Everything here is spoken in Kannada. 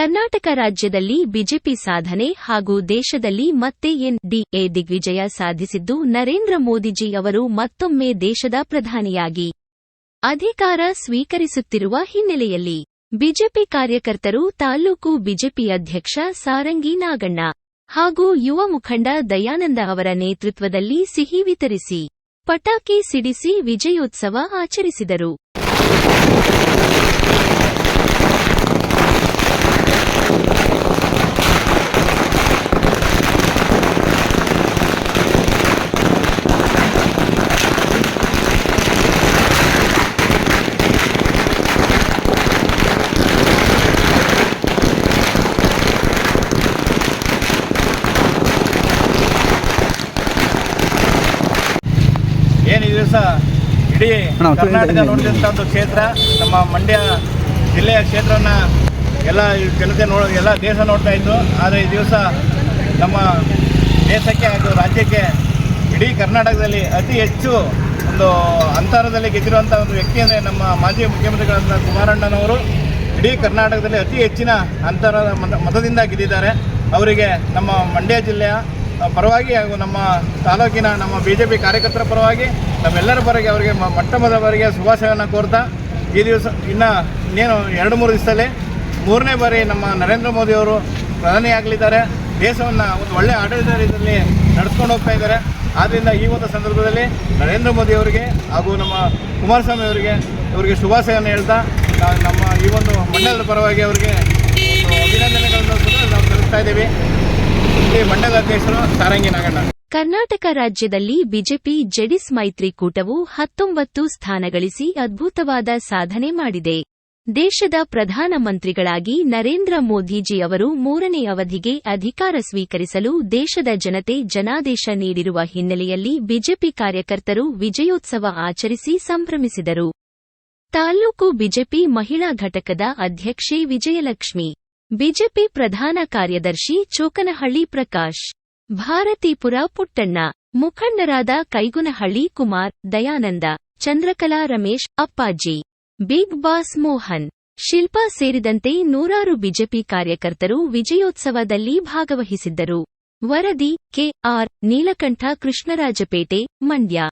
ಕರ್ನಾಟಕ ರಾಜ್ಯದಲ್ಲಿ ಬಿಜೆಪಿ ಸಾಧನೆ ಹಾಗೂ ದೇಶದಲ್ಲಿ ಮತ್ತೆ ಎನ್ಡಿಎ ದಿಗ್ವಿಜಯ ಸಾಧಿಸಿದ್ದು ನರೇಂದ್ರ ಮೋದಿಜಿ ಅವರು ಮತ್ತೊಮ್ಮೆ ದೇಶದ ಪ್ರಧಾನಿಯಾಗಿ ಅಧಿಕಾರ ಸ್ವೀಕರಿಸುತ್ತಿರುವ ಹಿನ್ನೆಲೆಯಲ್ಲಿ ಬಿಜೆಪಿ ಕಾರ್ಯಕರ್ತರು ತಾಲೂಕು ಬಿಜೆಪಿ ಅಧ್ಯಕ್ಷ ಸಾರಂಗಿ ನಾಗಣ್ಣ ಹಾಗೂ ಯುವ ಮುಖಂಡ ದಯಾನಂದ ಅವರ ನೇತೃತ್ವದಲ್ಲಿ ಸಿಹಿ ವಿತರಿಸಿ ಪಟಾಕಿ ಸಿಡಿಸಿ ವಿಜಯೋತ್ಸವ ಆಚರಿಸಿದರು. ದಿವಸ ಇಡೀ ಕರ್ನಾಟಕ ನೋಡಿದಂಥ ಒಂದು ಕ್ಷೇತ್ರ ನಮ್ಮ ಮಂಡ್ಯ ಜಿಲ್ಲೆಯ ಕ್ಷೇತ್ರನ ಎಲ್ಲ ಜನತೆ ನೋ ಎಲ್ಲ ದೇಶ ನೋಡ್ತಾ ಇತ್ತು. ಆದರೆ ಈ ದಿವಸ ನಮ್ಮ ದೇಶಕ್ಕೆ ಹಾಗೂ ರಾಜ್ಯಕ್ಕೆ ಇಡೀ ಕರ್ನಾಟಕದಲ್ಲಿ ಅತಿ ಹೆಚ್ಚು ಒಂದು ಅಂತರದಲ್ಲಿ ಗೆದ್ದಿರುವಂಥ ಒಂದು ವ್ಯಕ್ತಿ ಅಂದರೆ ನಮ್ಮ ಮಾಜಿ ಮುಖ್ಯಮಂತ್ರಿಗಳಾದ ಕುಮಾರಣ್ಣನವರು ಇಡೀ ಕರ್ನಾಟಕದಲ್ಲಿ ಅತಿ ಹೆಚ್ಚಿನ ಅಂತರ ಮತ ಮತದಿಂದ ಗೆದ್ದಿದ್ದಾರೆ. ಅವರಿಗೆ ನಮ್ಮ ಮಂಡ್ಯ ಜಿಲ್ಲೆಯ ಪರವಾಗಿ ಹಾಗೂ ನಮ್ಮ ತಾಲೂಕಿನ ನಮ್ಮ ಬಿ ಜೆ ಪಿ ಕಾರ್ಯಕರ್ತರ ಪರವಾಗಿ ನಮ್ಮೆಲ್ಲರ ಪರವಾಗಿ ಅವರಿಗೆ ಮ- ಮೊಟ್ಟ ಮೊದಲ ಬಾರಿಗೆ ಶುಭಾಶಯವನ್ನು ಕೋರ್ತಾ ಈ ದಿವಸ ಇನ್ನು ಇನ್ನೇನು ಎರಡು ಮೂರು ದಿವಸದಲ್ಲಿ ಮೂರನೇ ಬಾರಿ ನಮ್ಮ ನರೇಂದ್ರ ಮೋದಿಯವರು ಪ್ರಧಾನಿಯಾಗಲಿದ್ದಾರೆ. ದೇಶವನ್ನು ಒಂದು ಒಳ್ಳೆಯ ಆಡಳಿತ ರೀತಿಯಲ್ಲಿ ನಡೆಸ್ಕೊಂಡು ಹೋಗ್ತಾ ಇದ್ದಾರೆ. ಆದ್ದರಿಂದ ಈ ಒಂದು ಸಂದರ್ಭದಲ್ಲಿ ನರೇಂದ್ರ ಮೋದಿ ಅವರಿಗೆ ಹಾಗೂ ನಮ್ಮ ಕುಮಾರಸ್ವಾಮಿ ಅವರಿಗೆ ಇವರಿಗೆ ಶುಭಾಶಯವನ್ನು ಹೇಳ್ತಾ ನಮ್ಮ ಈ ಒಂದು ಮಂಡಲದ ಪರವಾಗಿ ಅವರಿಗೆ ಅಭಿನಂದನೆಗಳನ್ನು ಕೂಡ ನಾವು ಸಲ್ಲಿಸ್ತಾ ಇದ್ದೀವಿ. ಕರ್ನಾಟಕ ರಾಜ್ಯದಲ್ಲಿ ಬಿಜೆಪಿ ಜೆಡಿಸ್ ಮೈತ್ರಿಕೂಟವು ಹತ್ತೊಂಬತ್ತು ಸ್ಥಾನಗಳಿಸಿ ಅದ್ಭುತವಾದ ಸಾಧನೆ ಮಾಡಿದೆ. ದೇಶದ ಪ್ರಧಾನಮಂತ್ರಿಗಳಾಗಿ ನರೇಂದ್ರ ಮೋದಿಜಿ ಅವರು ಮೂರನೇ ಅವಧಿಗೆ ಅಧಿಕಾರ ಸ್ವೀಕರಿಸಲು ದೇಶದ ಜನತೆ ಜನಾದೇಶ ನೀಡಿರುವ ಹಿನ್ನೆಲೆಯಲ್ಲಿ ಬಿಜೆಪಿ ಕಾರ್ಯಕರ್ತರು ವಿಜಯೋತ್ಸವ ಆಚರಿಸಿ ಸಂಭ್ರಮಿಸಿದರು. ತಾಲ್ಲೂಕು ಬಿಜೆಪಿ ಮಹಿಳಾ ಘಟಕದ ಅಧ್ಯಕ್ಷೆ ವಿಜಯಲಕ್ಷ್ಮಿ. ಬಿಜೆಪಿ ಪ್ರಧಾನ ಕಾರ್ಯದರ್ಶಿ ಚೋಕನಹಳ್ಳಿ ಪ್ರಕಾಶ್, ಭಾರತೀಪುರ ಪುಟ್ಟಣ್ಣ, ಮುಖಂಡರಾದ ಕೈಗುನಹಳ್ಳಿ ಕುಮಾರ್, ದಯಾನಂದ, ಚಂದ್ರಕಲಾ ರಮೇಶ್, ಅಪ್ಪಾಜಿ, ಬಿಗ್ ಬಾಸ್ ಮೋಹನ್, ಶಿಲ್ಪಾ ಸೇರಿದಂತೆ ನೂರಾರು ಬಿಜೆಪಿ ಕಾರ್ಯಕರ್ತರು ವಿಜಯೋತ್ಸವದಲ್ಲಿ ಭಾಗವಹಿಸಿದ್ದರು. ವರದಿ ಕೆಆರ್ ನೀಲಕಂಠ ಕೃಷ್ಣರಾಜಪೇಟೆ, ಮಂಡ್ಯ.